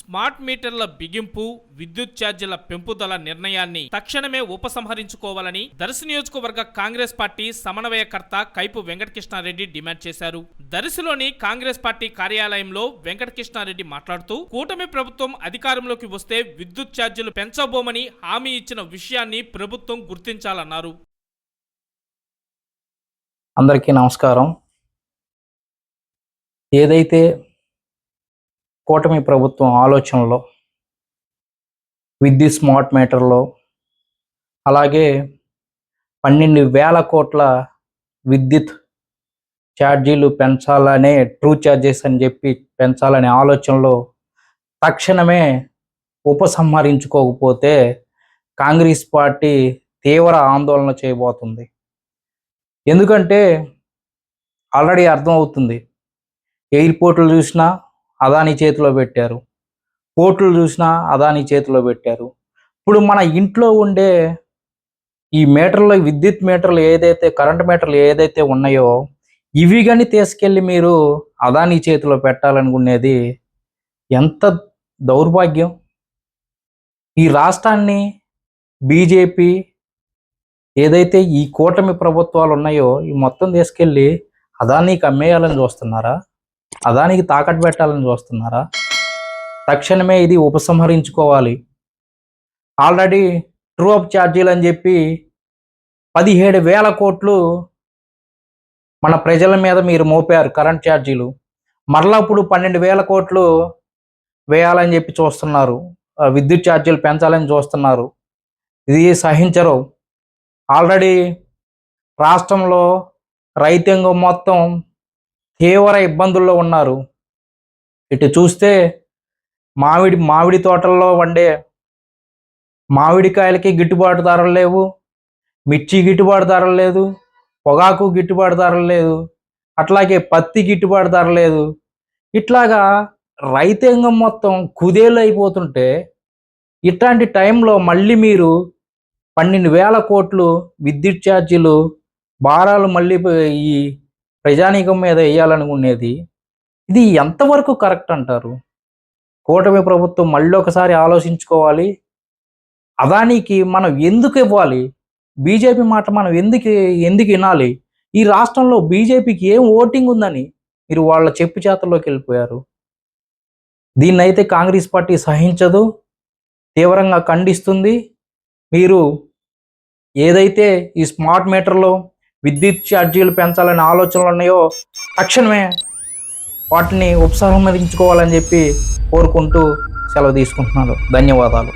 Smart మీటర్ల బిగింపు విద్యుత్ ఛార్జీల పెంపుదల నిర్ణయాన్ని తక్షణమే ఉపసంహరించుకోవాలని దర్శి నియోజకవర్గ కాంగ్రెస్ పార్టీ సమన్వయకర్త కైపు వెంకటకృష్ణారెడ్డి డిమాండ్ చేశారు. దర్శిలోని కాంగ్రెస్ పార్టీ కార్యాలయంలో వెంకటకృష్ణారెడ్డి మాట్లాడుతూ కూటమి ప్రభుత్వం అధికారంలోకి వస్తే విద్యుత్ ఛార్జీలు పెంచబోమని హామీ ఇచ్చిన విషయాన్ని ప్రభుత్వం గుర్తించాలన్నారు. అందరికీ నమస్కారం. ఏదైతే కూటమి ప్రభుత్వం ఆలోచనలో విద్యుత్ స్మార్ట్ మీటర్లో అలాగే పన్నెండు వేల కోట్ల విద్యుత్ ఛార్జీలు పెంచాలనే ట్రూ ఛార్జెస్ అని చెప్పి పెంచాలనే ఆలోచనలో తక్షణమే ఉపసంహరించుకోకపోతే కాంగ్రెస్ పార్టీ తీవ్ర ఆందోళన చేయబోతుంది. ఎందుకంటే ఆల్రెడీ అర్థమవుతుంది ఎయిర్పోర్ట్లు చూసినా అదాని చేతిలో పెట్టారు. కోట్లు చూసినా అదాని చేతిలో పెట్టారు. ఇప్పుడు మన ఇంట్లో ఉండే ఈ మీటర్లు విద్యుత్ మీటర్లు ఏదైతే కరెంట్ మీటర్లు ఏదైతే ఉన్నాయో ఇవి కానీ తీసుకెళ్ళి మీరు అదాని చేతిలో పెట్టాలనుకునేది ఎంత దౌర్భాగ్యం. ఈ రాష్ట్రాన్ని బీజేపీ ఏదైతే ఈ కూటమి ప్రభుత్వాలు ఉన్నాయో ఈ మొత్తం తీసుకెళ్ళి అదానికి అమ్మేయాలని చూస్తున్నారా? అదానికి తాకట్టు పెట్టాలని చూస్తున్నారా? తక్షణమే ఇది ఉపసంహరించుకోవాలి. ఆల్రెడీ ట్రూ అప్ ఛార్జీలు అని చెప్పి పదిహేడు వేల కోట్లు మన ప్రజల మీద మీరు మోపారు కరెంట్ ఛార్జీలు. మరలా ఇప్పుడు పన్నెండు వేల కోట్లు వేయాలని చెప్పి చూస్తున్నారు. విద్యుత్ ఛార్జీలు పెంచాలని చూస్తున్నారు. ఇది సహించరు. ఆల్రెడీ రాష్ట్రంలో రైతాంగం మొత్తం తీవ్ర ఇబ్బందుల్లో ఉన్నారు. ఇటు చూస్తే మామిడి మామిడి తోటల్లో వండే మామిడికాయలకి గిట్టుబాటు ధరలు లేవు. మిర్చి గిట్టుబాటు ధరలు లేదు. పొగాకు గిట్టుబాటు ధరలు లేదు. అట్లాగే పత్తి గిట్టుబాటు ధర లేదు. ఇట్లాగా రైతాంగం మొత్తం కుదేలు అయిపోతుంటే ఇట్లాంటి టైంలో మళ్ళీ మీరు పన్నెండు వేల కోట్లు విద్యుత్ ఛార్జీలు భారాలు మళ్ళీ ఈ ప్రజానీకం మీద వేయాలనుకునేది. ఇది ఎంతవరకు కరెక్ట్ అంటారు? కూటమి ప్రభుత్వం మళ్ళీ ఒకసారి ఆలోచించుకోవాలి. అదానికి మనం ఎందుకు ఇవ్వాలి? బీజేపీ మాట మనం ఎందుకు ఎందుకు వినాలి? ఈ రాష్ట్రంలో బీజేపీకి ఏం ఓటింగ్ ఉందని మీరు వాళ్ళ చెప్పు చేతల్లోకి వెళ్ళిపోయారు. దీన్నైతే కాంగ్రెస్ పార్టీ సహించదు. తీవ్రంగా ఖండిస్తుంది. మీరు ఏదైతే ఈ స్మార్ట్ మీటర్లో విద్యుత్ ఛార్జీలు పెంచాలనే ఆలోచనలు ఉన్నాయో తక్షణమే వాటిని ఉపసంహరించుకోవాలని చెప్పి కోరుకుంటూ సెలవు తీసుకుంటున్నాను. ధన్యవాదాలు.